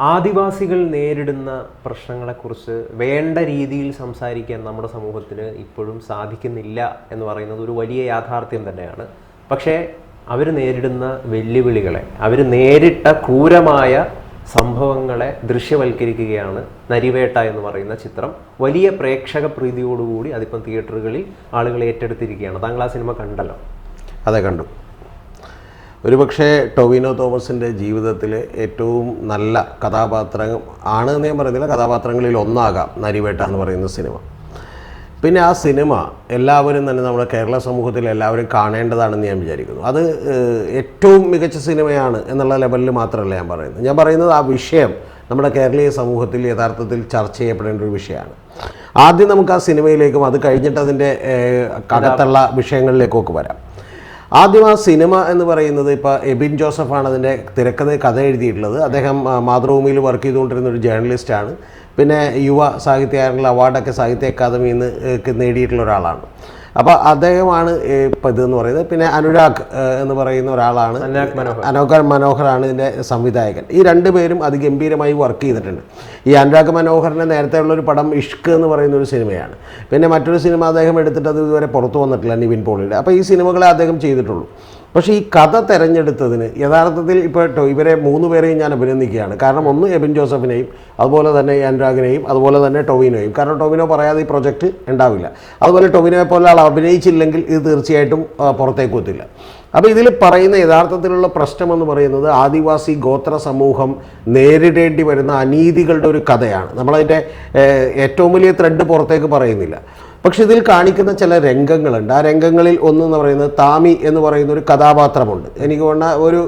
ആദിവാസികൾ നേരിടുന്ന പ്രശ്നങ്ങളെക്കുറിച്ച് വേണ്ട രീതിയിൽ സംസാരിക്കാൻ നമ്മുടെ സമൂഹത്തിന് ഇപ്പോഴും സാധിക്കുന്നില്ല എന്ന് പറയുന്നത് ഒരു വലിയ യാഥാർത്ഥ്യം തന്നെയാണ്. പക്ഷേ അവർ നേരിടുന്ന വെല്ലുവിളികളെ അവർ നേരിട്ട ക്രൂരമായ സംഭവങ്ങളെ ദൃശ്യവൽക്കരിക്കുകയാണ് നരിവേട്ട എന്ന് പറയുന്ന ചിത്രം. വലിയ പ്രേക്ഷക പ്രീതിയോടുകൂടി അതിപ്പം തിയേറ്ററുകളിൽ ആളുകൾ ഏറ്റെടുത്തിരിക്കുകയാണ്. താങ്കൾ ആ സിനിമ കണ്ടല്ലോ? അതെ കണ്ടു. ഒരുപക്ഷെ ടൊവിനോ തോമസിന്റെ ജീവിതത്തിലെ ഏറ്റവും നല്ല കഥാപാത്രം ആണ് എന്ന് ഞാൻ പറയുന്നില്ല. കഥാപാത്രങ്ങളിൽ ഒന്നാകാം നരിവേട്ട എന്ന് പറയുന്ന സിനിമ. പിന്നെ ആ സിനിമ എല്ലാവരും തന്നെ നമ്മുടെ കേരള സമൂഹത്തിൽ എല്ലാവരും കാണേണ്ടതാണെന്ന് ഞാൻ വിചാരിക്കുന്നു. അത് ഏറ്റവും മികച്ച സിനിമയാണ് എന്നുള്ള ലെവലിൽ മാത്രമല്ല ഞാൻ പറയുന്നത്. ഞാൻ പറയുന്നത് ആ വിഷയം നമ്മുടെ കേരളീയ സമൂഹത്തിൽ യഥാർത്ഥത്തിൽ ചർച്ച ചെയ്യപ്പെടേണ്ട ഒരു വിഷയമാണ്. ആദ്യം നമുക്ക് ആ സിനിമയിലേക്കും അത് കഴിഞ്ഞിട്ട് അതിന്റെ അകത്തുള്ള വിഷയങ്ങളിലേക്കൊക്കെ വരാം. ആദ്യം ആ സിനിമ എന്ന് പറയുന്നത് ഇപ്പോൾ എബിൻ ജോസഫാണ് അതിന്റെ തിരക്കഥ കഥ എഴുതിയിട്ടുള്ളത്. അദ്ദേഹം മാതൃഭൂമിയിൽ വർക്ക് ചെയ്തുകൊണ്ടിരുന്ന ഒരു ജേർണലിസ്റ്റാണ്. പിന്നെ യുവ സാഹിത്യകാരനുള്ള അവാർഡൊക്കെ സാഹിത്യ അക്കാദമിയിൽ നിന്ന് നേടിയിട്ടുള്ള ഒരാളാണ്. അപ്പോൾ അദ്ദേഹമാണ് ഇപ്പം ഇതെന്ന് പറയുന്നത്. പിന്നെ അനുരാഗ് എന്ന് പറയുന്ന ഒരാളാണ്. അനോകർ മനോഹറാണ് ഇതിന്റെ സംവിധായകൻ. ഈ രണ്ട് പേരും അതിഗംഭീരമായി വർക്ക് ചെയ്തിട്ടുണ്ട്. ഈ അനുരാഗ് മനോഹറിന്റെ നേരത്തെ ഉള്ളൊരു പടം ഇഷ്ക് എന്ന് പറയുന്ന ഒരു സിനിമയാണ്. പിന്നെ മറ്റൊരു സിനിമ അദ്ദേഹം എടുത്തിട്ട് അത് ഇതുവരെ പുറത്തു വന്നിട്ടില്ല നിവിൻ പോളിയുടെ. അപ്പോൾ ഈ സിനിമകളെ അദ്ദേഹം ചെയ്തിട്ടുള്ളൂ. പക്ഷേ ഈ കഥ തിരഞ്ഞെടുത്തതിന് യഥാർത്ഥത്തിൽ ഇപ്പോൾ ഇവരെ മൂന്ന് പേരെയും ഞാൻ അഭിനന്ദിക്കുകയാണ്. കാരണം ഒന്ന് എബിൻ ജോസഫിനെയും അതുപോലെ തന്നെ അനുരാഗിനെയും അതുപോലെ തന്നെ ടൊവിനോയും. കാരണം ടൊവിനോ പറയാതെ ഈ പ്രൊജക്റ്റ് ഉണ്ടാവില്ല. അതുപോലെ ടൊവിനോയെ പോലെ ആൾ അഭിനയിച്ചില്ലെങ്കിൽ ഇത് തീർച്ചയായിട്ടും ആ, പുറത്തേക്ക് എത്തില്ല. അപ്പോൾ ഇതിൽ പറയുന്ന യഥാർത്ഥത്തിലുള്ള പ്രശ്നം എന്ന് പറയുന്നത് ആദിവാസി ഗോത്ര സമൂഹം നേരിടേണ്ടി വരുന്ന അനീതികളുടെ ഒരു കഥയാണ്. നമ്മളതിന്റെ ഏറ്റവും വലിയ ത്രെഡ് പുറത്തേക്ക് പറയുന്നില്ല. പക്ഷെ ഇതിൽ കാണിക്കുന്ന ചില രംഗങ്ങളുണ്ട്. ആ രംഗങ്ങളിൽ ഒന്നെന്ന് പറയുന്നത് താമി എന്ന് പറയുന്ന ഒരു കഥാപാത്രമുണ്ട്. എനിക്ക് തോന്നുന്ന ഒരു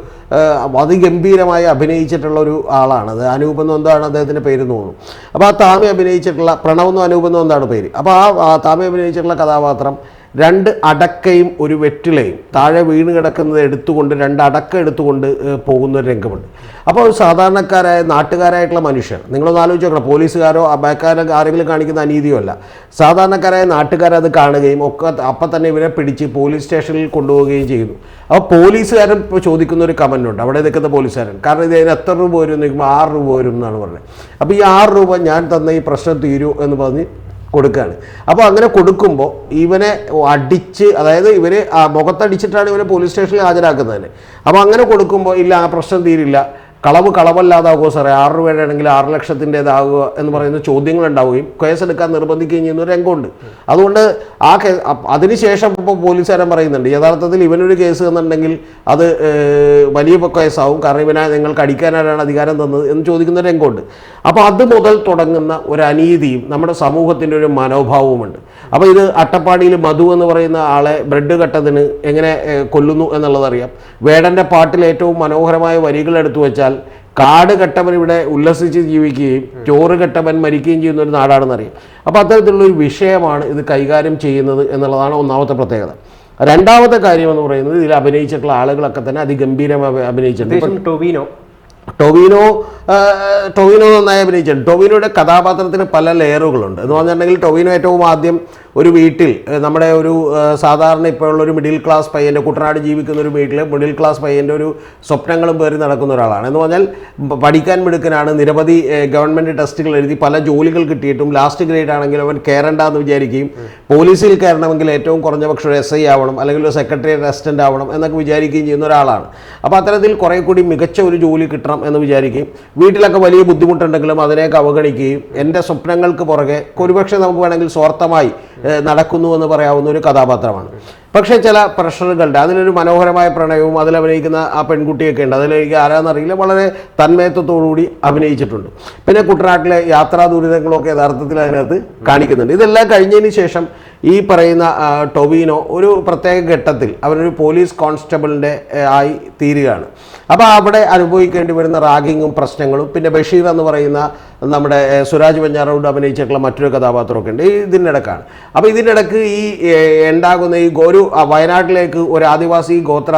അതിഗംഭീരമായി അഭിനയിച്ചിട്ടുള്ള ഒരു ആളാണ് അത് അനൂപ് എന്താണ് അദ്ദേഹത്തിന്റെ പേര് തോന്നുന്നു. അപ്പോൾ ആ താമി അഭിനയിച്ചിട്ടുള്ള പ്രണവെന്നും അനൂപ് എന്നോ എന്താണ് പേര്? അപ്പോൾ ആ താമി അഭിനയിച്ചിട്ടുള്ള കഥാപാത്രം രണ്ട് അടക്കയും ഒരു വെറ്റിലയും. താഴെ വീണ് കിടക്കുന്നത് എടുത്തുകൊണ്ട് രണ്ട് അടക്ക എടുത്തുകൊണ്ട് പോകുന്ന ഒരു രംഗമുണ്ട്. അപ്പോൾ ഒരു സാധാരണക്കാരായ നാട്ടുകാരായിട്ടുള്ള മനുഷ്യർ നിങ്ങളൊന്ന് ആലോചിച്ച് നോക്കണം. പോലീസുകാരോ അബക്കാരോ ആരെങ്കിലും കാണിക്കുന്ന അനീതിയോ അല്ല. സാധാരണക്കാരായ നാട്ടുകാരത് കാണുകയും ഒക്കെ അപ്പം തന്നെ ഇവരെ പിടിച്ച് പോലീസ് സ്റ്റേഷനിൽ കൊണ്ടുപോവുകയും ചെയ്യുന്നു. അപ്പോൾ പോലീസുകാരൻ ഇപ്പോൾ ചോദിക്കുന്ന ഒരു കമന്റ് ഉണ്ട്. അവിടെ നിൽക്കുന്ന പോലീസുകാരൻ കാരണം ഇത് അതിന് എത്ര രൂപ വരും? എന്ന് ചോദിക്കുമ്പോൾ ആറ് രൂപ വരും എന്നാണ് പറഞ്ഞത്. അപ്പോൾ ഈ ആറ് രൂപ ഞാൻ തന്ന ഈ പ്രശ്നം തീരൂ എന്ന് പറഞ്ഞ് കൊടുക്കുകയാണ് അപ്പോൾ അങ്ങനെ കൊടുക്കുമ്പോൾ ഇവനെ അടിച്ച് അതായത് ഇവർ മുഖത്തടിച്ചിട്ടാണ് ഇവനെ പോലീസ് സ്റ്റേഷനിൽ ഹാജരാക്കുന്നത് തന്നെ അപ്പോൾ അങ്ങനെ കൊടുക്കുമ്പോൾ ഇല്ല ആ പ്രശ്നം തീരില്ല. കളവ് കളവല്ലാതാകുമോ സാറേ? ആറ് രൂപയുടെ ആണെങ്കിൽ ആറ് ലക്ഷത്തിന്റെതാകുക എന്ന് പറയുന്ന ചോദ്യങ്ങൾ ഉണ്ടാവുകയും കേസെടുക്കാൻ നിർബന്ധിക്കുകയും ചെയ്യുന്ന ഒരു രംഗമുണ്ട്. അതുകൊണ്ട് ആ കേസ് അതിനുശേഷം ഇപ്പോൾ പോലീസുകാരൻ പറയുന്നുണ്ട് യഥാർത്ഥത്തിൽ ഇവനൊരു കേസ് എന്നുണ്ടെങ്കിൽ അത് വലിയ കേസാവും. കാരണം ഇവനെ നിങ്ങൾക്ക് അടിക്കാനാണ് അധികാരം തന്നത് എന്ന് ചോദിക്കുന്ന രംഗമുണ്ട്. അപ്പോൾ അത് മുതൽ തുടങ്ങുന്ന ഒരു അനീതിയും നമ്മുടെ സമൂഹത്തിന്റെ ഒരു മനോഭാവവുമുണ്ട്. അപ്പോൾ ഇത് അട്ടപ്പാടിയിൽ മധു എന്ന് പറയുന്ന ആളെ ബ്രെഡ് കട്ടതിന് എങ്ങനെ കൊല്ലുന്നു എന്നുള്ളതറിയാം വേടന്റെ പാട്ടിൽ ഏറ്റവും മനോഹരമായ വരികൾ എടുത്തു വെച്ചാൽ കാട് കെട്ടവൻ ഇവിടെ ഉല്ലസിച്ച് ജീവിക്കുകയും ചോറ് കെട്ടവൻ മരിക്കുകയും ചെയ്യുന്ന ഒരു നാടാണെന്നറിയാം അപ്പോൾ അത്തരത്തിലുള്ള ഒരു വിഷയമാണ് ഇത് കൈകാര്യം ചെയ്യുന്നത് എന്നുള്ളതാണ് ഒന്നാമത്തെ പ്രത്യേകത. രണ്ടാമത്തെ കാര്യം എന്ന് പറയുന്നത് ഇതിൽ അഭിനയിച്ചിട്ടുള്ള ആളുകളൊക്കെ തന്നെ അതിഗംഭീരമായി അഭിനയിച്ചിട്ടുണ്ട്. ടൊവിനോ. ടൊവിനോ ടൊവിനോ നന്നായി അഭിനയിച്ചിട്ടുണ്ട്. ടൊവിനോയുടെ കഥാപാത്രത്തിന് പല ലെയറുകളുണ്ട്. എന്ന് പറഞ്ഞിട്ടുണ്ടെങ്കിൽ ടൊവിനോ ഏറ്റവും ആദ്യം ഒരു വീട്ടിൽ നമ്മുടെ ഒരു സാധാരണ ഇപ്പോൾ ഒരു മിഡിൽ ക്ലാസ് പയ്യന്റെ കുട്ടനാട് ജീവിക്കുന്ന ഒരു വീട്ടിൽ മിഡിൽ ക്ലാസ് പയ്യന്റെ ഒരു സ്വപ്നങ്ങളും പേറി നടക്കുന്ന ഒരാളാണ്. എന്ന് പറഞ്ഞാൽ പഠിക്കാൻ മിടുക്കനാണ് നിരവധി ഗവൺമെന്റ് ടെസ്റ്റുകൾ എഴുതി പല ജോലികൾ കിട്ടിയിട്ടും ലാസ്റ്റ് ഗ്രേഡ് ആണെങ്കിൽ അവൻ കയറേണ്ടെന്ന് വിചാരിക്കുകയും പോലീസിൽ കയറണമെങ്കിൽ ഏറ്റവും കുറഞ്ഞ പക്ഷേ ഒരു എസ് ഐ ആവണം അല്ലെങ്കിൽ ഒരു സെക്രട്ടറി അസിസ്റ്റന്റ് ആവണം എന്നൊക്കെ വിചാരിക്കുകയും ചെയ്യുന്ന ഒരാളാണ്. അപ്പോൾ അത്തരത്തിൽ കുറേ കൂടി മികച്ച ഒരു ജോലി കിട്ടണം എന്ന് വിചാരിക്കുകയും വീട്ടിലൊക്കെ വലിയ ബുദ്ധിമുട്ടുണ്ടെങ്കിലും അതിനെയൊക്കെ അവഗണിക്കുകയും എന്റെ സ്വപ്നങ്ങൾക്ക് പുറകെ ഒരുപക്ഷെ നമുക്ക് വേണമെങ്കിൽ സ്വാർത്ഥമായി നടക്കുന്നു എന്ന് പറയാവുന്ന ഒരു കഥാപാത്രമാണ്. പക്ഷേ ചില പ്രഷറുകളുണ്ട്. അതിലൊരു മനോഹരമായ പ്രണയവും അതിൽ അഭിനയിക്കുന്ന ആ പെൺകുട്ടിയൊക്കെ ഉണ്ട്. അതിലെനിക്ക് ആരാന്നറിയില്ല. വളരെ തന്മയത്വത്തോടുകൂടി അഭിനയിച്ചിട്ടുണ്ട്. പിന്നെ കുട്ടനാട്ടിലെ യാത്രാ ദുരിതങ്ങളൊക്കെ യഥാർത്ഥത്തിൽ അതിനകത്ത് കാണിക്കുന്നുണ്ട്. ഇതെല്ലാം കഴിഞ്ഞതിന് ശേഷം ഈ പറയുന്ന ടൊവീനോ ഒരു പ്രത്യേക ഘട്ടത്തിൽ അവരൊരു പോലീസ് കോൺസ്റ്റബിളിന്റെ ആയി തീരുകയാണ്. അപ്പോൾ അവിടെ അനുഭവിക്കേണ്ടി വരുന്ന റാഗിങ്ങും പ്രശ്നങ്ങളും പിന്നെ ബഷീർ എന്ന് പറയുന്ന നമ്മുടെ സുരാജ് പഞ്ഞാറോട് അഭിനയിച്ചിട്ടുള്ള മറ്റൊരു കഥാപാത്രമൊക്കെ ഉണ്ട്. ഇതിനിടക്കാണ്. അപ്പോൾ ഇതിനിടക്ക് ഈ ഉണ്ടാകുന്ന ഈ ഒരു വയനാട്ടിലേക്ക് ഒരു ആദിവാസി ഗോത്ര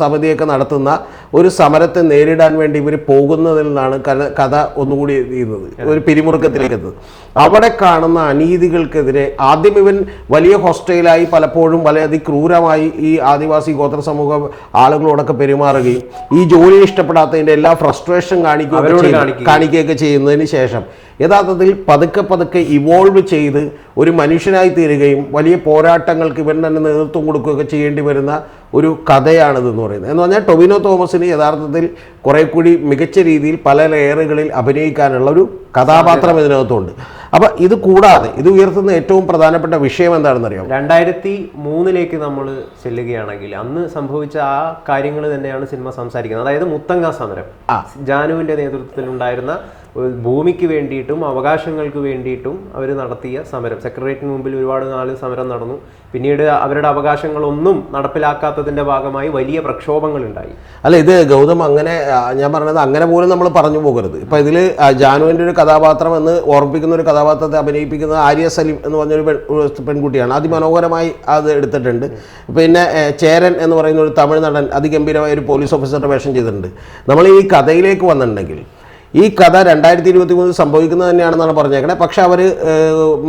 സമിതിയൊക്കെ നടത്തുന്ന ഒരു സമരത്തെ നേരിടാൻ വേണ്ടി ഇവർ പോകുന്നതിൽ നിന്നാണ് കഥ ഒന്നുകൂടി ചെയ്യുന്നത്. ഒരു പിരിമുറുക്കത്തിലേക്ക് എത്തുന്നത് അവിടെ കാണുന്ന അനീതികൾക്കെതിരെ ആദ്യം ഇവൻ വലിയ ഹോസ്റ്റലായി പലപ്പോഴും വളരെ അതിക്രൂരമായി ഈ ആദിവാസി ഗോത്ര സമൂഹ ആളുകളോടൊക്കെ പെരുമാറുകയും ഈ ജോലി ഇഷ്ടപ്പെടാത്തതിന്റെ എല്ലാ ഫ്രസ്ട്രേഷൻ കാണിക്കുകയൊക്കെ കാണിക്കുകയും. കാണിക്കുകയൊക്കെ ചെയ്യുന്നതിന് ശേഷം യഥാർത്ഥത്തിൽ പതുക്കെ പതുക്കെ ഇവോൾവ് ചെയ്ത് ഒരു മനുഷ്യനായി തീരുകയും വലിയ പോരാട്ടങ്ങൾക്ക് ഇവൻ തന്നെ നേതൃത്വം കൊടുക്കുകയൊക്കെ ചെയ്യേണ്ടി വരുന്ന ഒരു കഥയാണിതെന്ന് പറയുന്നത്. എന്ന് പറഞ്ഞാൽ ടൊവിനോ തോമസിന് യഥാർത്ഥത്തിൽ കുറെ കൂടി മികച്ച രീതിയിൽ പല ലെയറുകളിൽ അഭിനയിക്കാനുള്ള ഒരു കഥാപാത്രം ഇതിനകത്തുണ്ട്. അപ്പോൾ ഇത് കൂടാതെ ഇത് ഉയർത്തുന്ന ഏറ്റവും പ്രധാനപ്പെട്ട വിഷയം എന്താണെന്ന് അറിയാം രണ്ടായിരത്തി മൂന്നിലേക്ക് നമ്മൾ ചെല്ലുകയാണെങ്കിൽ അന്ന് സംഭവിച്ച ആ കാര്യങ്ങൾ തന്നെയാണ് സിനിമ സംസാരിക്കുന്നത്. അതായത് മുത്തങ്ങ സമരം. ആ. ജാനുവിന്റെ നേതൃത്വത്തിൽ ഉണ്ടായിരുന്ന ഭൂമിക്ക് വേണ്ടിയിട്ടും അവകാശങ്ങൾക്ക് വേണ്ടിയിട്ടും അവർ നടത്തിയ സമരം. സെക്രട്ടേറിയറ്റിന് മുമ്പിൽ ഒരുപാട് നാല് സമരം നടന്നു. പിന്നീട് അവരുടെ അവകാശങ്ങളൊന്നും നടപ്പിലാക്കാത്തതിന്റെ ഭാഗമായി വലിയ പ്രക്ഷോഭങ്ങൾ ഉണ്ടായി അല്ല ഇത് ഗൗതം അങ്ങനെ ഞാൻ പറഞ്ഞത് അങ്ങനെ പോലും നമ്മൾ പറഞ്ഞു പോകരുത്. ഇപ്പൊ ഇതിൽ ജാനുവിന്റെ ഒരു കഥാപാത്രം എന്ന് ഓർമ്മിപ്പിക്കുന്ന ഒരു കഥാപാത്രത്തെ അഭിനയിപ്പിക്കുന്നത് ആര്യ സലീം എന്ന് പറഞ്ഞൊരു പെൺകുട്ടിയാണ്. അതിമനോഹരമായി അത് എടുത്തിട്ടുണ്ട്. പിന്നെ ചേരൻ എന്ന് പറയുന്ന ഒരു തമിഴ് നടൻ അതിഗംഭീരമായ ഒരു പോലീസ് ഓഫീസറുടെ വേഷം ചെയ്തിട്ടുണ്ട്. നമ്മൾ ഈ കഥയിലേക്ക് വന്നിട്ടുണ്ടെങ്കിൽ ഈ കഥ രണ്ടായിരത്തി ഇരുപത്തി മൂന്നിൽ സംഭവിക്കുന്നത് തന്നെയാണെന്നാണ് പറഞ്ഞേക്കണേ. പക്ഷെ അവർ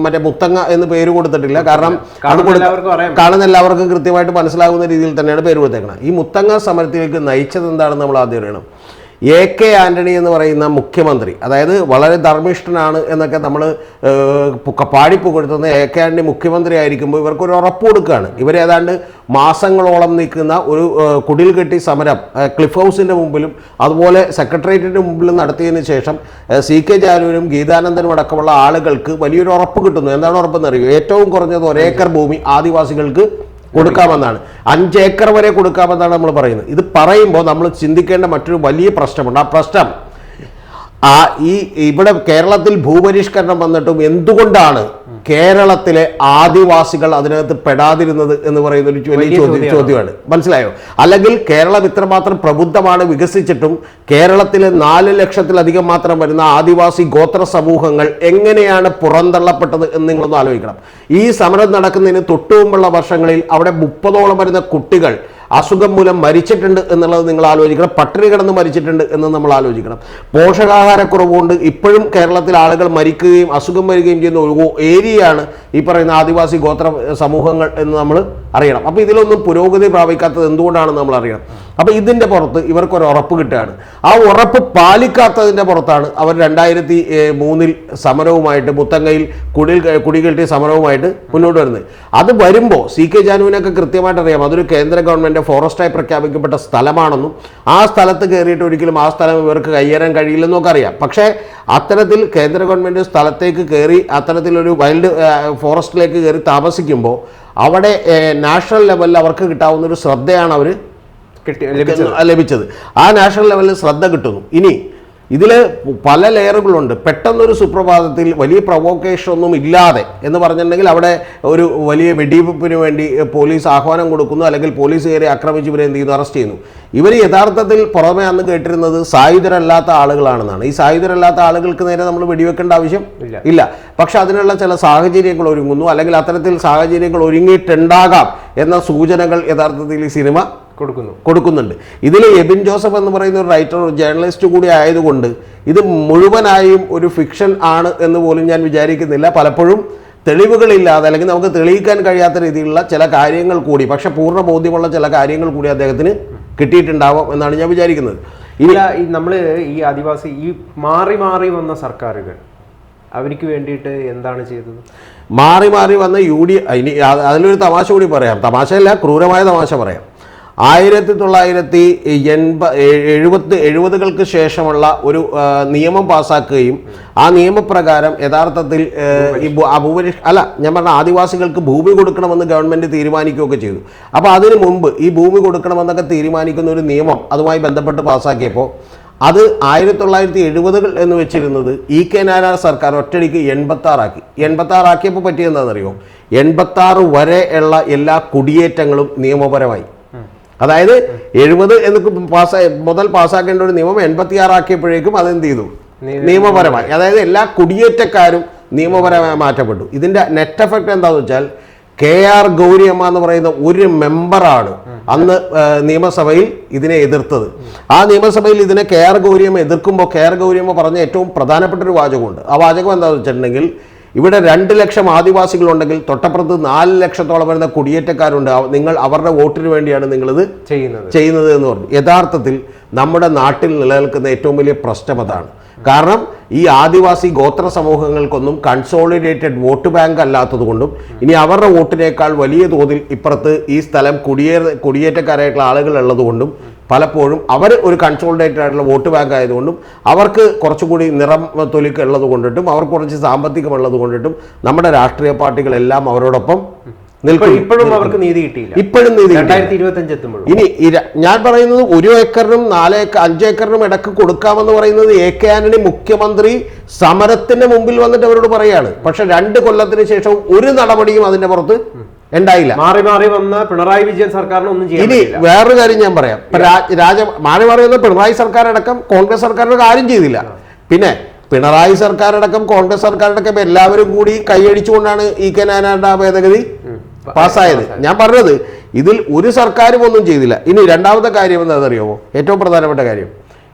മറ്റേ മുത്തങ്ങ എന്ന് പേര് കൊടുത്തിട്ടില്ല. കാരണം കാണുന്ന എല്ലാവർക്കും അറിയാം. കാണുന്ന എല്ലാവർക്കും കൃത്യമായിട്ട് മനസ്സിലാകുന്ന രീതിയിൽ തന്നെയാണ് പേര് കൊടുത്തേക്കണം. ഈ മുത്തങ്ങ സമരത്തിലേക്ക് നയിച്ചത് എന്താണെന്ന് നമ്മൾ ആദ്യം അറിയണം. എ കെ ആന്റണി എന്ന് പറയുന്ന മുഖ്യമന്ത്രി അതായത് വളരെ ധർമ്മിഷ്ഠനാണ് എന്നൊക്കെ നമ്മൾ പാടിപ്പുകൊടുത്തുന്ന എ കെ ആന്റണി മുഖ്യമന്ത്രി ആയിരിക്കുമ്പോൾ ഇവർക്ക് ഒരു ഉറപ്പ് കൊടുക്കുകയാണ് ഇവർ ഏതാണ്ട് മാസങ്ങളോളം നിൽക്കുന്ന ഒരു കുടിൽ കെട്ടി സമരം ക്ലിഫ് ഹൗസിന്റെ മുമ്പിലും അതുപോലെ സെക്രട്ടേറിയറ്റിന്റെ മുമ്പിലും നടത്തിയതിന് ശേഷം സി കെ ജാനുവിനും ഗീതാനന്ദനും അടക്കമുള്ള ആളുകൾക്ക് വലിയൊരു ഉറപ്പ് കിട്ടുന്നു. എന്താണ് ഉറപ്പെന്ന് അറിയോ? ഏറ്റവും കുറഞ്ഞത് ഒരേക്കർ ഭൂമി ആദിവാസികൾക്ക് കൊടുക്കാമെന്നാണ്. അഞ്ച് ഏക്കർ വരെ കൊടുക്കാമെന്നാണ് നമ്മൾ പറയുന്നത്. ഇത് പറയുമ്പോൾ നമ്മൾ ചിന്തിക്കേണ്ട മറ്റൊരു വലിയ പ്രശ്നമുണ്ട്. ആ പ്രശ്നം ആ ഈ ഇവിടെ കേരളത്തിൽ ഭൂപരിഷ്കരണം വന്നിട്ടും എന്തുകൊണ്ടാണ് കേരളത്തിലെ ആദിവാസികൾ അതിനകത്ത് പെടാതിരുന്നത് എന്ന് പറയുന്ന ഒരു വലിയ ചോദ്യം. ചോദ്യമാണ്. മനസ്സിലായോ? അല്ലെങ്കിൽ കേരളം ഇത്രമാത്രം പ്രബുദ്ധമാണ് വികസിച്ചിട്ടും കേരളത്തിലെ നാല് ലക്ഷത്തിലധികം മാത്രം വരുന്ന ആദിവാസി ഗോത്ര സമൂഹങ്ങൾ എങ്ങനെയാണ് പുറന്തള്ളപ്പെട്ടത് എന്ന് നിങ്ങളൊന്ന് ആലോചിക്കണം. ഈ സമരം നടക്കുന്നതിന് തൊട്ടുമുമ്പുള്ള വർഷങ്ങളിൽ അവിടെ മുപ്പതോളം വരുന്ന കുട്ടികൾ അസുഖം മൂലം മരിച്ചിട്ടുണ്ട് എന്നുള്ളത് നിങ്ങൾ ആലോചിക്കണം. പട്ടിണി കിടന്ന് മരിച്ചിട്ടുണ്ട് എന്ന് നമ്മൾ ആലോചിക്കണം. പോഷകാഹാരക്കുറവ് കൊണ്ട് ഇപ്പോഴും കേരളത്തിൽ ആളുകൾ മരിക്കുകയും അസുഖം വരികയും ചെയ്യുന്ന ഒരു ഏരിയയാണ് ഈ പറയുന്ന ആദിവാസി ഗോത്ര സമൂഹങ്ങൾ എന്ന് നമ്മൾ അറിയണം. അപ്പോൾ ഇതിലൊന്നും പുരോഗതി പ്രാപിക്കാത്തത് എന്തുകൊണ്ടാണെന്ന് നമ്മൾ അറിയണം. അപ്പോൾ ഇതിന്റെ പുറത്ത് ഇവർക്കൊരു ഉറപ്പ് കിട്ടുകയാണ്. ആ ഉറപ്പ് പാലിക്കാത്തതിന്റെ പുറത്താണ് അവർ രണ്ടായിരത്തി മൂന്നിൽ സമരവുമായിട്ട് മുത്തങ്ങയിൽ കുടിൽ കുടികെട്ടി സമരവുമായിട്ട് മുന്നോട്ട് വരുന്നത്. അത് വരുമ്പോൾ സി കെ ജാനുവിനൊക്കെ കൃത്യമായിട്ട് അറിയാം. അതൊരു കേന്ദ്ര ഗവൺമെന്റ് ഫോറസ്റ്റായി പ്രഖ്യാപിക്കപ്പെട്ട സ്ഥലമാണെന്നും ആ സ്ഥലത്ത് കയറിയിട്ട് ഒരിക്കലും ആ സ്ഥലം ഇവർക്ക് കയ്യേറാൻ കഴിയില്ലെന്നും ഒക്കെ അറിയാം. പക്ഷേ അത്തരത്തിൽ കേന്ദ്ര ഗവൺമെന്റ് സ്ഥലത്തേക്ക് കയറി അത്തരത്തിലൊരു വൈൽഡ് ഫോറസ്റ്റിലേക്ക് കയറി താമസിക്കുമ്പോൾ അവിടെ നാഷണൽ ലെവലിൽ അവർക്ക് കിട്ടാവുന്ന ഒരു ശ്രദ്ധയാണ് അവർ ലഭിച്ചത്. ലഭിച്ചത്. ആ നാഷണൽ ലെവലിൽ ശ്രദ്ധ കിട്ടുന്നു. ഇനി ഇതിൽ പല ലെയറുകളുണ്ട്. പെട്ടെന്നൊരു സുപ്രഭാതത്തിൽ വലിയ പ്രൊവോക്കേഷൻ ഒന്നും ഇല്ലാതെ എന്ന് പറഞ്ഞിട്ടുണ്ടെങ്കിൽ അവിടെ ഒരു വലിയ വെടിവെപ്പിന് വേണ്ടി പോലീസ് ആഹ്വാനം കൊടുക്കുന്നു. അല്ലെങ്കിൽ പോലീസ് കയറി ആക്രമിച്ച് ഇവരെ എന്ത് ചെയ്യുന്നു? അറസ്റ്റ് ചെയ്യുന്നു. ഇവർ യഥാർത്ഥത്തിൽ പുറമേ അന്ന് കേട്ടിരുന്നത് സായുധരല്ലാത്ത ആളുകളാണെന്നാണ്. ഈ സായുധരല്ലാത്ത ആളുകൾക്ക് നേരെ നമ്മൾ വെടിവെക്കേണ്ട ആവശ്യം ഇല്ല. ഇല്ല. പക്ഷെ അതിനുള്ള ചില സാഹചര്യങ്ങൾ ഒരുങ്ങുന്നു. അല്ലെങ്കിൽ അത്തരത്തിൽ സാഹചര്യങ്ങൾ ഒരുങ്ങിയിട്ടുണ്ടാകാം എന്ന സൂചനകൾ യഥാർത്ഥത്തിൽ ഈ സിനിമ കൊടുക്കുന്നു. കൊടുക്കുന്നുണ്ട്. ഇതിൽ എബിൻ ജോസഫ് എന്ന് പറയുന്ന ഒരു റൈറ്റർ ജേർണലിസ്റ്റ് കൂടി ആയതുകൊണ്ട് ഇത് മുഴുവനായും ഒരു ഫിക്ഷൻ ആണ് എന്ന് പോലും ഞാൻ വിചാരിക്കുന്നില്ല. പലപ്പോഴും തെളിവുകളില്ലാതെ അല്ലെങ്കിൽ നമുക്ക് തെളിയിക്കാൻ കഴിയാത്ത രീതിയിലുള്ള ചില കാര്യങ്ങൾ കൂടി പക്ഷെ പൂർണ ബോധ്യമുള്ള ചില കാര്യങ്ങൾ കൂടി അദ്ദേഹത്തിന് കിട്ടിയിട്ടുണ്ടാവാം എന്നാണ് ഞാൻ വിചാരിക്കുന്നത്. ഇല്ല ഈ നമ്മൾ ഈ ആദിവാസി ഈ മാറി മാറി വന്ന സർക്കാരുകൾ അവർക്ക് വേണ്ടിയിട്ട് എന്താണ് ചെയ്തത്? മാറി മാറി വന്ന യു ഡി ഇനി അതിലൊരു തമാശ കൂടി പറയാം. തമാശയല്ല ക്രൂരമായ തമാശ പറയാം. ആയിരത്തി തൊള്ളായിരത്തി എൺപ എഴുപത് എഴുപതുകൾക്ക് ശേഷമുള്ള ഒരു നിയമം പാസാക്കുകയും ആ നിയമപ്രകാരം യഥാർത്ഥത്തിൽ ഭൂപരിഷ് അല്ല ഞാൻ പറഞ്ഞ ആദിവാസികൾക്ക് ഭൂമി കൊടുക്കണമെന്ന് ഗവൺമെന്റ് തീരുമാനിക്കുകയൊക്കെ ചെയ്തു. അപ്പോൾ അതിനു മുമ്പ് ഈ ഭൂമി കൊടുക്കണമെന്നൊക്കെ തീരുമാനിക്കുന്ന ഒരു നിയമം അതുമായി ബന്ധപ്പെട്ട് പാസ്സാക്കിയപ്പോൾ അത് ആയിരത്തി തൊള്ളായിരത്തി എഴുപതുകൾ എന്ന് വെച്ചിരുന്നത് ഇ കെ നാരായണ സർക്കാർ ഒറ്റടിക്ക് എൺപത്തി ആറാക്കി എൺപത്തി ആറാക്കിയപ്പോൾ പറ്റിയെന്താണെന്നറിയോ എൺപത്തി ആറ് വരെ ഉള്ള എല്ലാ കുടിയേറ്റങ്ങളും നിയമപരമായി. അതായത് എഴുപത് എന്ന് പാസ്സായി മുതൽ പാസ്സാക്കേണ്ട ഒരു നിയമം എൺപത്തി ആറാക്കിയപ്പോഴേക്കും അതെന്ത് ചെയ്തു? നിയമപരമായി. അതായത് എല്ലാ കുടിയേറ്റക്കാരും നിയമപരമായി മാറ്റപ്പെട്ടു. ഇതിന്റെ നെറ്റ് എഫക്ട് എന്താന്ന് വെച്ചാൽ കെ ആർ ഗൗരിയമ്മ എന്ന് പറയുന്ന ഒരു മെമ്പറാണ് അന്ന് നിയമസഭയിൽ ഇതിനെ എതിർത്തത്. ആ നിയമസഭയിൽ ഇതിനെ കെ ആർ ഗൗരിയമ്മ എതിർക്കുമ്പോൾ കെ ആർ ഗൗരിയമ്മ പറഞ്ഞ ഏറ്റവും പ്രധാനപ്പെട്ട ഒരു വാചകമുണ്ട്. ആ വാചകം എന്താണെന്ന് വെച്ചിട്ടുണ്ടെങ്കിൽ ഇവിടെ രണ്ട് ലക്ഷം ആദിവാസികളുണ്ടെങ്കിൽ തൊട്ടപ്പുറത്ത് നാല് ലക്ഷത്തോളം വരുന്ന കുടിയേറ്റക്കാരുണ്ട്. നിങ്ങൾ അവരുടെ വോട്ടിന് വേണ്ടിയാണ് നിങ്ങളിത് ചെയ്യുന്നത്. ചെയ്യുന്നത് എന്ന് പറഞ്ഞു. യഥാർത്ഥത്തിൽ നമ്മുടെ നാട്ടിൽ നിലനിൽക്കുന്ന ഏറ്റവും വലിയ പ്രശ്നം അതാണ്. കാരണം ഈ ആദിവാസി ഗോത്ര സമൂഹങ്ങൾക്കൊന്നും കൺസോളിഡേറ്റഡ് വോട്ട് ബാങ്ക് അല്ലാത്തതുകൊണ്ടും ഇനി അവരുടെ വോട്ടിനേക്കാൾ വലിയ തോതിൽ ഇപ്പുറത്ത് ഈ സ്ഥലം കുടിയേ കുടിയേറ്റക്കാരായിട്ടുള്ള ആളുകൾ ഉള്ളതുകൊണ്ടും പലപ്പോഴും അവർ ഒരു കൺസോൾഡേറ്റഡ് ആയിട്ടുള്ള വോട്ട് ബാങ്ക് ആയതുകൊണ്ടും അവർക്ക് കുറച്ചുകൂടി നിറം തൊലിക്ക് ഉള്ളത് കൊണ്ടിട്ടും അവർക്ക് കുറച്ച് സാമ്പത്തികം ഉള്ളത് കൊണ്ടിട്ടും നമ്മുടെ രാഷ്ട്രീയ പാർട്ടികളെല്ലാം അവരോടൊപ്പം ഇപ്പോഴും അവർക്ക് നീതി കിട്ടിയില്ല. ഇപ്പോഴും നീതി ഇനി ഞാൻ പറയുന്നത് ഒരു ഏക്കറിനും നാല് ഏക്കർ അഞ്ച് ഏക്കറിനും ഇടയ്ക്ക് കൊടുക്കാമെന്ന് പറയുന്നത് എ കെ ആന്റണി മുഖ്യമന്ത്രി സമരത്തിന്റെ മുമ്പിൽ വന്നിട്ട് അവരോട് പറയാണ്. പക്ഷെ രണ്ട് കൊല്ലത്തിന് ശേഷം ഒരു നടപടിയും അതിന്റെ പുറത്ത് ഉണ്ടായില്ല. മാറി മാറി വന്ന പിണറായി വിജയൻ സർക്കാരിന് ഒന്നും ചെയ്യാൻ ഇനി വേറൊരു കാര്യം ഞാൻ പറയാം. രാജ മാറി മാറി വന്ന പിണറായി സർക്കാർ അടക്കം കോൺഗ്രസ് സർക്കാരിന് കാര്യം ചെയ്തില്ല. പിന്നെ പിണറായി സർക്കാരടക്കം കോൺഗ്രസ് സർക്കാരടക്കം എല്ലാവരും കൂടി കൈയടിച്ചുകൊണ്ടാണ് ഇ കെ നായനാരുടെ ഭേദഗതി പാസ്സായത്. ഞാൻ പറഞ്ഞത് ഇതിൽ ഒരു സർക്കാരും ഒന്നും ചെയ്തില്ല. ഇനി രണ്ടാമത്തെ കാര്യം എന്താണെന്നറിയാമോ ഏറ്റവും പ്രധാനപ്പെട്ട കാര്യം.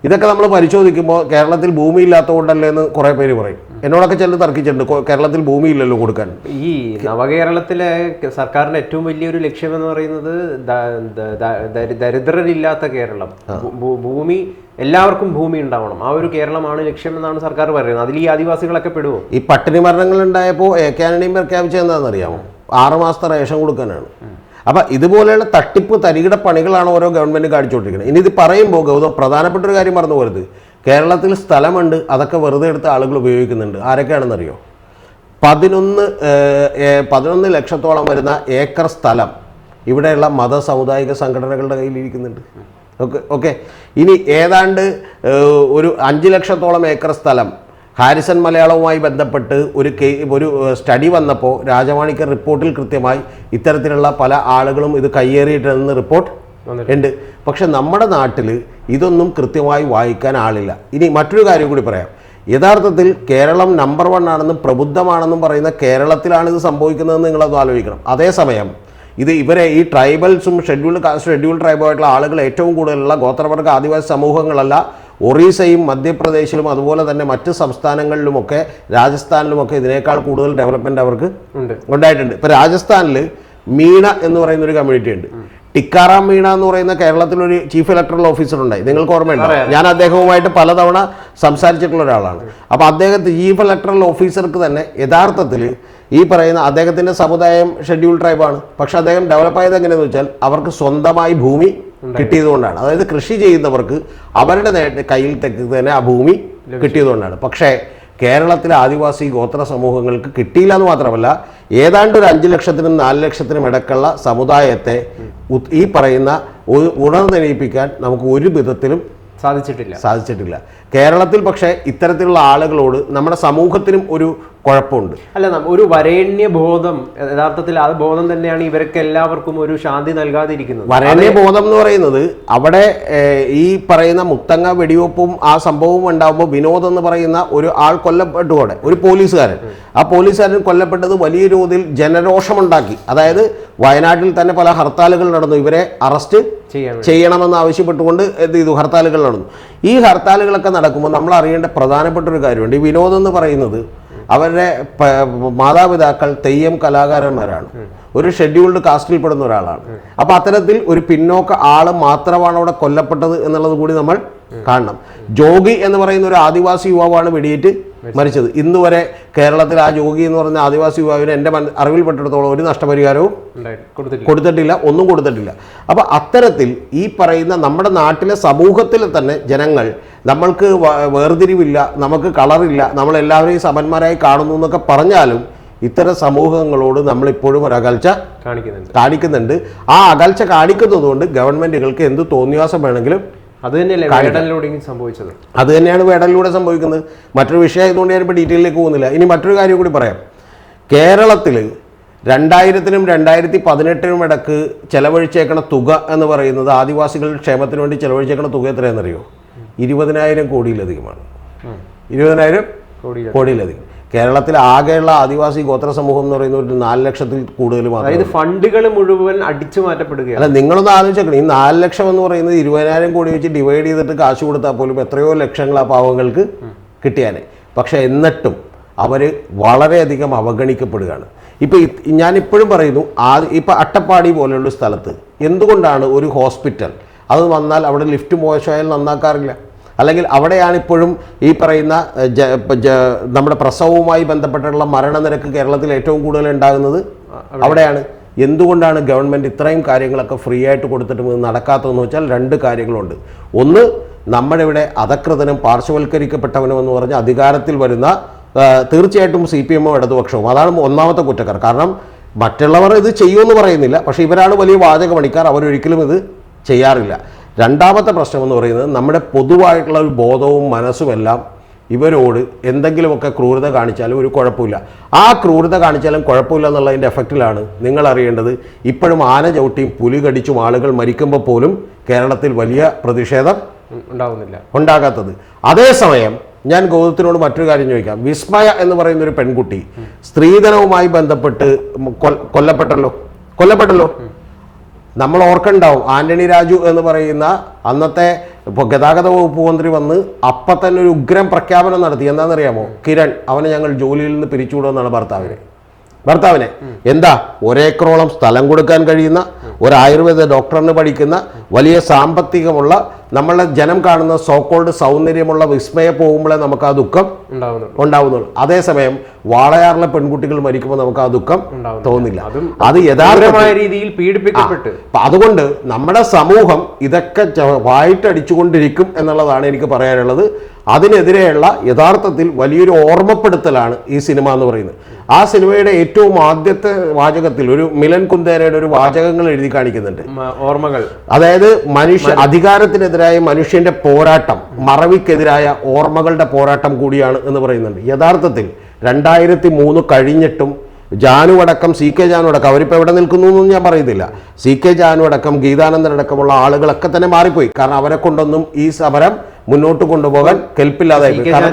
ഇതൊക്കെ നമ്മൾ പരിശോധിക്കുമ്പോൾ കേരളത്തിൽ ഭൂമി ഇല്ലാത്തതുകൊണ്ടല്ലേ എന്ന് കുറേ പേര് പറയും. എന്നോടൊക്കെ ചെന്ന് തർക്കിച്ചിട്ടുണ്ട്. കേരളത്തിൽ ഭൂമി ഇല്ലല്ലോ കൊടുക്കാൻ. ഈ നവകേരളത്തിലെ സർക്കാരിന്റെ ഏറ്റവും വലിയൊരു ലക്ഷ്യം എന്ന് പറയുന്നത് ദരിദ്രരില്ലാത്ത കേരളം. ഭൂമി എല്ലാവർക്കും ഭൂമി ഉണ്ടാവണം. ആ ഒരു കേരളമാണ് ലക്ഷ്യമെന്നാണ് സർക്കാർ പറയുന്നത്. അതിൽ ഈ ആദിവാസികളൊക്കെ പെടുവോ? ഈ പട്ടിണി മരണങ്ങൾ ഉണ്ടായപ്പോൾ എ കെ ആന്റണിയും പ്രഖ്യാപിച്ചത് എന്താണെന്നറിയാമോ? ആറ് മാസത്തെ റേഷൻ കൊടുക്കാനാണ്. അപ്പം ഇതുപോലെയുള്ള തട്ടിപ്പ് തരികിട പണികളാണ് ഓരോ ഗവൺമെന്റ് കാണിച്ചുകൊണ്ടിരിക്കുന്നത്. ഇനി ഇത് പറയുമ്പോൾ ഗൗതം പ്രധാനപ്പെട്ട ഒരു കാര്യം പറഞ്ഞു പോരുത് കേരളത്തിൽ സ്ഥലമുണ്ട് അതൊക്കെ വെറുതെ എടുത്ത ആളുകൾ ഉപയോഗിക്കുന്നുണ്ട്. ആരൊക്കെയാണെന്നറിയോ? പതിനൊന്ന് പതിനൊന്ന് ലക്ഷത്തോളം വരുന്ന ഏക്കർ സ്ഥലം ഇവിടെയുള്ള മത സാമുദായിക സംഘടനകളുടെ കയ്യിലിരിക്കുന്നുണ്ട്. Okay okay. ഇനി ഏതാണ്ട് ഒരു അഞ്ച് ലക്ഷത്തോളം ഏക്കർ സ്ഥലം ഹാരിസൺ മലയാളവുമായി ബന്ധപ്പെട്ട് ഒരു കേ ഒരു സ്റ്റഡി വന്നപ്പോൾ രാജമാണിക്യ റിപ്പോർട്ടിൽ കൃത്യമായി ഇത്തരത്തിലുള്ള പല ആളുകളും ഇത് കയ്യേറിയിട്ടുണ്ടെന്ന് റിപ്പോർട്ട് ഉണ്ട്. പക്ഷെ നമ്മുടെ നാട്ടിൽ ഇതൊന്നും കൃത്യമായി വായിക്കാൻ ആളില്ല. ഇനി മറ്റൊരു കാര്യം കൂടി പറയാം. യഥാർത്ഥത്തിൽ കേരളം നമ്പർ വൺ ആണെന്നും പ്രബുദ്ധമാണെന്നും പറയുന്ന കേരളത്തിലാണ് ഇത് സംഭവിക്കുന്നതെന്ന് നിങ്ങളത് ആലോചിക്കണം. അതേസമയം ഇത് ഇവരെ ഈ ട്രൈബൽസും ഷെഡ്യൂൾഡ് കാസ്റ്റ് ഷെഡ്യൂൾഡ് ട്രൈബായിട്ടുള്ള ആളുകൾ ഏറ്റവും കൂടുതലുള്ള ഗോത്രവർഗ ആദിവാസി സമൂഹങ്ങളല്ല ഒറീസയും മധ്യപ്രദേശിലും അതുപോലെ തന്നെ മറ്റ് സംസ്ഥാനങ്ങളിലുമൊക്കെ രാജസ്ഥാനിലുമൊക്കെ ഇതിനേക്കാൾ കൂടുതൽ ഡെവലപ്മെന്റ് അവർക്ക് ഉണ്ട്. ഉണ്ടായിട്ടുണ്ട്. ഇപ്പോൾ രാജസ്ഥാനിൽ മീണ എന്ന് പറയുന്നൊരു കമ്മ്യൂണിറ്റി ഉണ്ട്. ടിക്കാറാം മീണ എന്ന് പറയുന്ന കേരളത്തിലൊരു ചീഫ് ഇലക്ടറൽ ഓഫീസർ ഉണ്ടായി നിങ്ങൾക്ക് ഓർമ്മയുണ്ടോ? ഞാൻ അദ്ദേഹവുമായിട്ട് പലതവണ സംസാരിച്ചിട്ടുള്ള ഒരാളാണ്. അപ്പോൾ അദ്ദേഹത്തെ ചീഫ് ഇലക്ടറൽ ഓഫീസർക്ക് തന്നെ യഥാർത്ഥത്തിൽ ഈ പറയുന്ന അദ്ദേഹത്തിന്റെ സമുദായം ഷെഡ്യൂൾ ട്രൈബാണ് പക്ഷെ അദ്ദേഹം ഡെവലപ്പ് ആയത് എങ്ങനെയെന്ന് വെച്ചാൽ അവർക്ക് സ്വന്തമായി ഭൂമി കിട്ടിയതുകൊണ്ടാണ്. അതായത് കൃഷി ചെയ്യുന്നവർക്ക് അവരുടെ കയ്യിൽ തന്നെ ആ ഭൂമി കിട്ടിയതുകൊണ്ടാണ്. പക്ഷേ കേരളത്തിലെ ആദിവാസി ഗോത്ര സമൂഹങ്ങൾക്ക് കിട്ടിയില്ല എന്ന് മാത്രമല്ല ഏതാണ്ട് ഒരു അഞ്ച് ലക്ഷത്തിനും നാല് ലക്ഷത്തിനും ഇടക്കുള്ള സമുദായത്തെ ഈ പറയുന്ന ഉണർന്നെണീപ്പിക്കാൻ നമുക്ക് ഒരു വിധത്തിലും സാധിച്ചിട്ടില്ല. സാധിച്ചിട്ടില്ല. കേരളത്തിൽ പക്ഷേ ഇത്തരത്തിലുള്ള ആളുകളോട് നമ്മുടെ സമൂഹത്തിനും ഒരു കുഴപ്പമുണ്ട്. അല്ല ഒരു വരേണ്യ ബോധം യഥാർത്ഥത്തിൽ ആ ബോധം തന്നെയാണ് ഇവർക്ക് എല്ലാവർക്കും ഒരു ശാന്തി നൽകാതിരിക്കുന്നത്. വരേണ്യ ബോധം എന്ന് പറയുന്നത് അവിടെ ഈ പറയുന്ന മുത്തങ്ങ വെടിവെപ്പും ആ സംഭവവും ഉണ്ടാകുമ്പോൾ വിനോദ് എന്ന് പറയുന്ന ഒരു ആൾ കൊല്ലപ്പെട്ടുകൂടെ ഒരു പോലീസുകാരൻ. ആ പോലീസുകാരൻ കൊല്ലപ്പെട്ടത് വലിയ തോതിൽ ജനരോഷമുണ്ടാക്കി. അതായത് വയനാട്ടിൽ തന്നെ പല ഹർത്താലുകൾ നടന്നു. ഇവരെ അറസ്റ്റ് ചെയ്യണമെന്ന് ആവശ്യപ്പെട്ടുകൊണ്ട് എന്ത് ചെയ്തു? ഹർത്താലുകൾ നടന്നു. ഈ ഹർത്താലുകളൊക്കെ നടക്കുമ്പോൾ നമ്മൾ അറിയേണ്ട പ്രധാനപ്പെട്ട ഒരു കാര്യമുണ്ട്. ഈ വിനോദം എന്ന് പറയുന്നത് അവരുടെ മാതാപിതാക്കൾ തെയ്യം കലാകാരന്മാരാണ്. ഒരു ഷെഡ്യൂൾഡ് കാസ്റ്റിൽ പെടുന്ന ഒരാളാണ്. അപ്പൊ അത്തരത്തിൽ ഒരു പിന്നോക്ക ആൾ മാത്രമാണ് അവിടെ കൊല്ലപ്പെട്ടത് എന്നുള്ളത് കൂടി നമ്മൾ കാണണം. ജോഗി എന്ന് പറയുന്ന ഒരു ആദിവാസി യുവാവാണ് വെടിയേറ്റ്. മരിച്ചത്. ഇന്ന് വരെ കേരളത്തിൽ ആ ജോഗി എന്ന് പറഞ്ഞ ആദിവാസി യുവാവിന് എന്റെ മന- അറിവിൽപ്പെട്ടിടത്തോളം ഒരു നഷ്ടപരിഹാരവും കൊടുത്തിട്ടില്ല. ഒന്നും കൊടുത്തിട്ടില്ല. അപ്പോൾ അത്തരത്തിൽ ഈ പറയുന്ന നമ്മുടെ നാട്ടിലെ സമൂഹത്തിൽ തന്നെ ജനങ്ങൾ നമ്മൾക്ക് വേർതിരിവില്ല നമുക്ക് കളറില്ല നമ്മളെല്ലാവരെയും സമന്മാരായി കാണുന്നു എന്നൊക്കെ പറഞ്ഞാലും ഇത്തരം സമൂഹങ്ങളോട് നമ്മളിപ്പോഴും ഒരു അകൽച്ച കാണിക്കുന്നുണ്ട്. കാണിക്കുന്നുണ്ട്. ആ അകൽച്ച കാണിക്കുന്നത് കൊണ്ട് ഗവൺമെന്റുകൾക്ക് എന്ത് തോന്നിയാസം വേണമെങ്കിലും അത് തന്നെയല്ലേ സംഭവിച്ചത്? അത് തന്നെയാണ് വേടലിലൂടെ സംഭവിക്കുന്നത്. മറ്റൊരു വിഷയമായതുകൊണ്ട് ഞാനിപ്പോൾ ഡീറ്റെയിലേക്ക് പോകുന്നില്ല. ഇനി മറ്റൊരു കാര്യം കൂടി പറയാം. കേരളത്തിൽ രണ്ടായിരത്തിനും രണ്ടായിരത്തി പതിനെട്ടിനും ഇടയ്ക്ക് ചെലവഴിച്ചേക്കണ തുക എന്ന് പറയുന്നത് ആദിവാസികളുടെ ക്ഷേമത്തിന് വേണ്ടി ചെലവഴിച്ചേക്കണ തുക എത്രയാണെന്നറിയോ? ഇരുപതിനായിരം കോടിയിലധികമാണ്. ഇരുപതിനായിരം കോടിയിലധികം. കേരളത്തിൽ ആകെയുള്ള ആദിവാസി ഗോത്ര സമൂഹം എന്ന് പറയുന്ന ഒരു നാല് ലക്ഷത്തിൽ കൂടുതൽ മാത്രം അതായത് ഫണ്ടുകൾ മുഴുവൻ അടിച്ചു മാറ്റപ്പെടുകയാണ്. അല്ല നിങ്ങളൊന്ന് ആലോചിച്ചേക്കണം. ഈ നാല് ലക്ഷം എന്ന് പറയുന്നത് ഇരുപതിനായിരം കോടി വെച്ച് ഡിവൈഡ് ചെയ്തിട്ട് കാശ് കൊടുത്താൽ പോലും എത്രയോ ലക്ഷങ്ങൾ ആ പാവങ്ങൾക്ക് കിട്ടിയാനെ പക്ഷെ എന്നിട്ടും അവർ വളരെയധികം അവഗണിക്കപ്പെടുകയാണ്. ഇപ്പോൾ ഞാൻ ഇപ്പോഴും പറയുന്നു ആ ഇപ്പം അട്ടപ്പാടി പോലെയുള്ള സ്ഥലത്ത് എന്തുകൊണ്ടാണ് ഒരു ഹോസ്പിറ്റൽ അത് വന്നാൽ അവിടെ ലിഫ്റ്റ് മോശമായാൽ നന്നാക്കാറില്ല? അല്ലെങ്കിൽ അവിടെയാണ് ഇപ്പോഴും ഈ പറയുന്ന നമ്മുടെ പ്രസവവുമായി ബന്ധപ്പെട്ടുള്ള മരണനിരക്ക് കേരളത്തിൽ ഏറ്റവും കൂടുതൽ ഉണ്ടാകുന്നത് അവിടെയാണ്. എന്തുകൊണ്ടാണ് ഗവൺമെന്റ് ഇത്രയും കാര്യങ്ങളൊക്കെ ഫ്രീ ആയിട്ട് കൊടുത്തിട്ടും ഇത് നടക്കാത്തതെന്ന് വെച്ചാൽ രണ്ട് കാര്യങ്ങളുണ്ട്. ഒന്ന് നമ്മുടെ ഇവിടെ അധകൃതനും പാർശ്വവൽക്കരിക്കപ്പെട്ടവനും എന്ന് പറഞ്ഞ് അധികാരത്തിൽ വരുന്ന തീർച്ചയായിട്ടും സി പി എമ്മോ ഇടതുപക്ഷവും. അതാണ് ഒന്നാമത്തെ കുറ്റക്കാർ. കാരണം മറ്റുള്ളവർ ഇത് ചെയ്യുമെന്ന് പറയുന്നില്ല. പക്ഷേ ഇവരാണ് വലിയ വാചക പണിക്കാർ അവരൊരിക്കലും ഇത് ചെയ്യാറില്ല. രണ്ടാമത്തെ പ്രശ്നം എന്ന് പറയുന്നത് നമ്മുടെ പൊതുവായിട്ടുള്ള ഒരു ബോധവും മനസ്സുമെല്ലാം ഇവരോട് എന്തെങ്കിലുമൊക്കെ ക്രൂരത കാണിച്ചാലും ഒരു കുഴപ്പമില്ല. ആ ക്രൂരത കാണിച്ചാലും കുഴപ്പമില്ല എന്നുള്ളതിന്റെ എഫക്റ്റിലാണ് നിങ്ങൾ അറിയേണ്ടത്. ഇപ്പോഴും ആന ചവിട്ടിയും പുലി കടിച്ചും ആളുകൾ മരിക്കുമ്പോൾ പോലും കേരളത്തിൽ വലിയ പ്രതിഷേധം ഉണ്ടാകുന്നില്ല ഉണ്ടാകാത്തത്. അതേസമയം ഞാൻ ഗൗതത്തിനോട് മറ്റൊരു കാര്യം ചോദിക്കാം. വിസ്മയ എന്ന് പറയുന്ന ഒരു പെൺകുട്ടി സ്ത്രീധനവുമായി ബന്ധപ്പെട്ട് കൊല്ലപ്പെട്ടല്ലോ? കൊല്ലപ്പെട്ടല്ലോ? നമ്മൾ ഓർക്കണ്ടാവും. ആന്റണി രാജു എന്ന് പറയുന്ന അന്നത്തെ ഇപ്പോൾ ഗതാഗത വകുപ്പ് മന്ത്രി വന്ന് അപ്പം തന്നെ ഒരു ഉഗ്രം പ്രഖ്യാപനം നടത്തി. എന്താണെന്നറിയാമോ? കിരൺ അവനെ ഞങ്ങൾ ജോലിയിൽ നിന്ന് പിരിച്ചുവിടുമെന്നാണ് ഭർത്താവിനെ. ഭർത്താവിനെ എന്താ? ഒരേക്കറോളം സ്ഥലം കൊടുക്കാൻ കഴിയുന്ന ഒരു ആയുർവേദ ഡോക്ടറിന് പഠിക്കുന്ന വലിയ സാമ്പത്തികമുള്ള നമ്മളെ ജനം കാണുന്ന സോക്കോൾഡ് സൗന്ദര്യമുള്ള വിസ്മയ പോകുമ്പോഴേ നമുക്ക് ആ ദുഃഖം ഉണ്ടാവുന്നുള്ളൂ. അതേസമയം വാളയാറിലെ പെൺകുട്ടികൾ മരിക്കുമ്പോൾ നമുക്ക് ആ ദുഃഖം തോന്നില്ല അത് യഥാർത്ഥമായ രീതിയിൽ പീഡിപ്പിക്കപ്പെട്ട്. അതുകൊണ്ട് നമ്മുടെ സമൂഹം ഇതൊക്കെ വായിട്ടടിച്ചുകൊണ്ടിരിക്കും എന്നുള്ളതാണ് എനിക്ക് പറയാനുള്ളത്. അതിനെതിരെയുള്ള യഥാർത്ഥത്തിൽ വലിയൊരു ഓർമ്മപ്പെടുത്തലാണ് ഈ സിനിമ എന്ന് പറയുന്നത്. ആ സിനിമയുടെ ഏറ്റവും ആദ്യത്തെ വാചകത്തിൽ ഒരു മിലൻ കുന്തേരയുടെ ഒരു വാചകങ്ങൾ എഴുതി കാണിക്കുന്നുണ്ട്. ഓർമ്മകൾ. അതായത് മനുഷ്യ അധികാരത്തിനെതിരായ മനുഷ്യന്റെ പോരാട്ടം മറവിക്കെതിരായ ഓർമ്മകളുടെ പോരാട്ടം കൂടിയാണ് എന്ന് പറയുന്നുണ്ട്. യഥാർത്ഥത്തിൽ രണ്ടായിരത്തി മൂന്ന് കഴിഞ്ഞിട്ടും ജാനു അടക്കം സി കെ ജാനു അടക്കം അവരിപ്പോൾ എവിടെ നിൽക്കുന്നു എന്നൊന്നും ഞാൻ പറയുന്നില്ല സി കെ ജാനു അടക്കം ഗീതാനന്ദൻ അടക്കമുള്ള ആളുകളൊക്കെ തന്നെ മാറിപ്പോയി. കാരണം അവരെ കൊണ്ടൊന്നും ഈ സമരം മുന്നോട്ട് കൊണ്ടുപോകാൻ കെൽപ്പില്ലാതായി ഞാൻ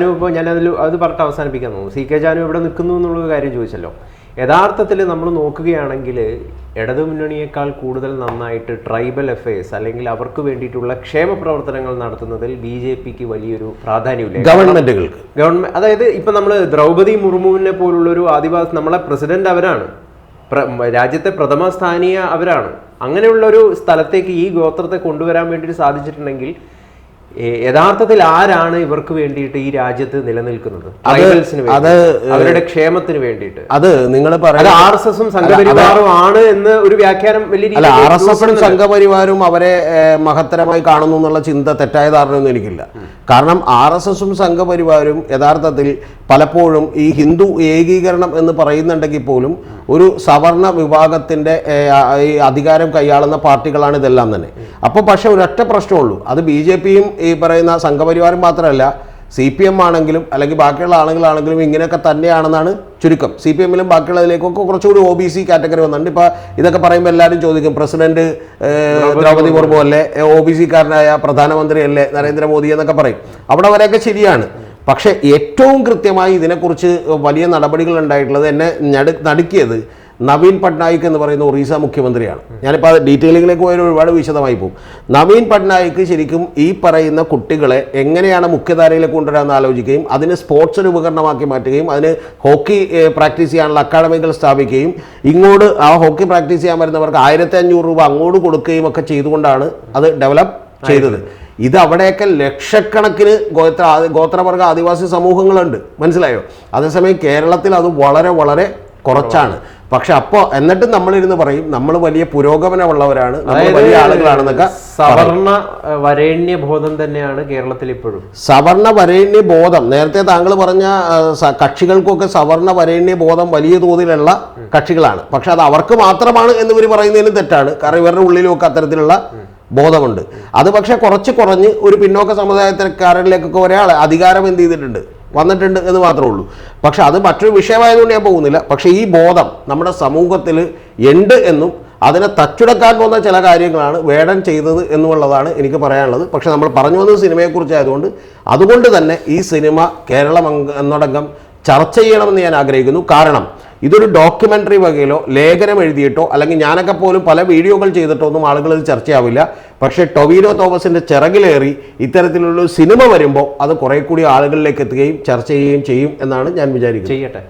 അത് പറഞ്ഞിട്ട് അവസാനിപ്പിക്കാൻ തോന്നുന്നു. സി കെ ജാനു എവിടെ നിൽക്കുന്നു എന്നുള്ള കാര്യം ചോദിച്ചല്ലോ. യഥാർത്ഥത്തിൽ നമ്മൾ നോക്കുകയാണെങ്കിൽ ഇടതു ഇടതുമുന്നണിയേക്കാൾ കൂടുതൽ നന്നായിട്ട് ട്രൈബൽ അഫയേഴ്സ് അല്ലെങ്കിൽ അവർക്ക് വേണ്ടിയിട്ടുള്ള ക്ഷേമ പ്രവർത്തനങ്ങൾ നടത്തുന്നതിൽ ബി ജെ പിക്ക് വലിയൊരു പ്രാധാന്യമില്ല. ഗവൺമെന്റുകൾക്ക്. ഗവൺമെന്റ് അതായത് ഇപ്പൊ നമ്മൾ ദ്രൗപദി മുർമുവിനെ പോലുള്ളൊരു ആദിവാസി നമ്മളെ പ്രസിഡന്റ് അവരാണ്. രാജ്യത്തെ പ്രഥമ സ്ഥാനീയ അവരാണ്. അങ്ങനെയുള്ള ഒരു സ്ഥലത്തേക്ക് ഈ ഗോത്രത്തെ കൊണ്ടുവരാൻ വേണ്ടിയിട്ട് സാധിച്ചിട്ടുണ്ടെങ്കിൽ യഥാർത്ഥത്തിൽ ആരാണ് ഇവർക്ക് വേണ്ടിയിട്ട് ഈ രാജ്യത്ത് നിലനിൽക്കുന്നത്? അത് അവരുടെ ക്ഷേമത്തിന് വേണ്ടിയിട്ട്. അത് നിങ്ങൾ പറയുന്നത് ആർ എസ് എസും സംഘപരിവാറും ആണ് എന്ന് ഒരു വ്യാഖ്യാനം വലിയ അല്ല ആർ എസ് എസും. സംഘപരിവാരും അവരെ മഹത്തരമായി കാണുന്നു എന്നുള്ള ചിന്ത തെറ്റായ ധാരണയൊന്നും എനിക്കില്ല. കാരണം ആർ എസ് എസും സംഘപരിവാരും യഥാർത്ഥത്തിൽ പലപ്പോഴും ഈ ഹിന്ദു ഏകീകരണം എന്ന് പറയുന്നുണ്ടെങ്കിൽ പോലും ഒരു സവർണ വിഭാഗത്തിന്റെ ഈ അധികാരം കൈയാളുന്ന പാർട്ടികളാണ് ഇതെല്ലാം തന്നെ. അപ്പോൾ പക്ഷേ ഒരൊറ്റ പ്രശ്നമുള്ളൂ. അത് ബി ജെ പിയും ഈ പറയുന്ന സംഘപരിവാരം മാത്രമല്ല സി പി എം ആണെങ്കിലും അല്ലെങ്കിൽ ബാക്കിയുള്ള ആളുകളാണെങ്കിലും ഇങ്ങനെയൊക്കെ തന്നെയാണെന്നാണ് ചുരുക്കം. സി പി എമ്മിലും ബാക്കിയുള്ളതിലേക്കൊക്കെ കുറച്ചുകൂടി ഒ ബി സി കാറ്റഗറി വന്നിട്ടുണ്ട്. ഇപ്പോൾ ഇതൊക്കെ പറയുമ്പോൾ എല്ലാവരും ചോദിക്കും പ്രസിഡന്റ് ദ്രൗപദി മുർമു. അല്ലേ ഒ ബി സിക്കാരനായ പ്രധാനമന്ത്രി അല്ലേ നരേന്ദ്രമോദി എന്നൊക്കെ പറയും. അവിടെ വരെയൊക്കെ ശരിയാണ്. പക്ഷേ ഏറ്റവും കൃത്യമായി ഇതിനെക്കുറിച്ച് വലിയ നടപടികൾ ഉണ്ടായിട്ടുള്ളത് എന്നെ ഞടു നടുക്കിയത് നവീൻ പട്നായിക് എന്ന് പറയുന്ന ഒറീസ മുഖ്യമന്ത്രിയാണ്. ഞാനിപ്പോൾ അത് ഡീറ്റെയിലിങ്ങിലേക്ക് പോയാൽ ഒരുപാട് വിശദമായി പോകും. നവീൻ പട്നായിക് ശരിക്കും ഈ പറയുന്ന കുട്ടികളെ എങ്ങനെയാണ് മുഖ്യധാരയിലേക്ക് കൊണ്ടുവരാമെന്ന് ആലോചിക്കുകയും അതിന് സ്പോർട്സ് ഒരു ഉപകരണമാക്കി മാറ്റുകയും അതിന് ഹോക്കി പ്രാക്ടീസ് ചെയ്യാനുള്ള അക്കാഡമികൾ സ്ഥാപിക്കുകയും ഇങ്ങോട്ട് ആ ഹോക്കി പ്രാക്ടീസ് ചെയ്യാൻ വരുന്നവർക്ക് ആയിരത്തി അഞ്ഞൂറ് രൂപ അങ്ങോട്ട് കൊടുക്കുകയും ഒക്കെ ചെയ്തുകൊണ്ടാണ് അത് ഡെവലപ്പ് ചെയ്തത്. ഇത് അവിടെയൊക്കെ ലക്ഷക്കണക്കിന് ഗോത്ര ഗോത്രവർഗ ആദിവാസി സമൂഹങ്ങളുണ്ട്. മനസ്സിലായോ? അതേസമയം കേരളത്തിൽ അത് വളരെ വളരെ കുറച്ചാണ്. പക്ഷെ അപ്പോ എന്നിട്ടും നമ്മളിരുന്ന് പറയും നമ്മൾ വലിയ പുരോഗമനമുള്ളവരാണ് നമ്മൾ വലിയ ആളുകളാണെന്നൊക്കെ സവർണ വരേണ്യ ബോധം തന്നെയാണ് കേരളത്തിൽ ഇപ്പോഴും സവർണ വരേണ്യ ബോധം നേരത്തെ താങ്കൾ പറഞ്ഞ കക്ഷികൾക്കൊക്കെ സവർണ വരേണ്യ ബോധം വലിയ തോതിലുള്ള കക്ഷികളാണ്. പക്ഷെ അത് അവർക്ക് മാത്രമാണ് എന്ന് ഇവർ പറയുന്നതിലും തെറ്റാണ്. കാരണം ഇവരുടെ ഉള്ളിലും ഒക്കെ അത്തരത്തിലുള്ള ബോധമുണ്ട്. അത് പക്ഷേ കുറച്ച് കുറഞ്ഞ് ഒരു പിന്നോക്ക സമുദായത്തിനക്കാരിലേക്കൊക്കെ ഒരാൾ അധികാരം എന്ത് ചെയ്തിട്ടുണ്ട്? വന്നിട്ടുണ്ട് എന്ന് മാത്രമേ ഉള്ളൂ. പക്ഷെ അത് മറ്റൊരു വിഷയമായതുകൊണ്ട് ഞാൻ പോകുന്നില്ല. പക്ഷേ ഈ ബോധം നമ്മുടെ സമൂഹത്തിൽ ഉണ്ട് എന്നും അതിനെ തച്ചുടക്കാൻ പോകുന്ന ചില കാര്യങ്ങളാണ് വേടൻ ചെയ്തത് എന്നുള്ളതാണ് എനിക്ക് പറയാനുള്ളത്. പക്ഷെ നമ്മൾ പറഞ്ഞു വന്നത് സിനിമയെക്കുറിച്ചായതുകൊണ്ട് അതുകൊണ്ട് തന്നെ ഈ സിനിമ കേരളം എന്നടങ്കം ചർച്ച ചെയ്യണമെന്ന് ഞാൻ ആഗ്രഹിക്കുന്നു. കാരണം ഇതൊരു ഡോക്യുമെന്ററി വകയിലോ ലേഖനം എഴുതിയിട്ടോ അല്ലെങ്കിൽ ഞാനൊക്കെ പോലും പല വീഡിയോകൾ ചെയ്തിട്ടോ ഒന്നും ആളുകൾ ഇത് ചർച്ചയാവില്ല. പക്ഷേ ടൊവീനോ തോമസിന്റെ ചിറകിലേറി ഇത്തരത്തിലുള്ള സിനിമ വരുമ്പോൾ അത് കുറേ കൂടി ആളുകളിലേക്ക് എത്തുകയും ചർച്ച ചെയ്യുകയും ചെയ്യും എന്നാണ് ഞാൻ വിചാരിക്കുന്നത്. ചെയ്യട്ടെ.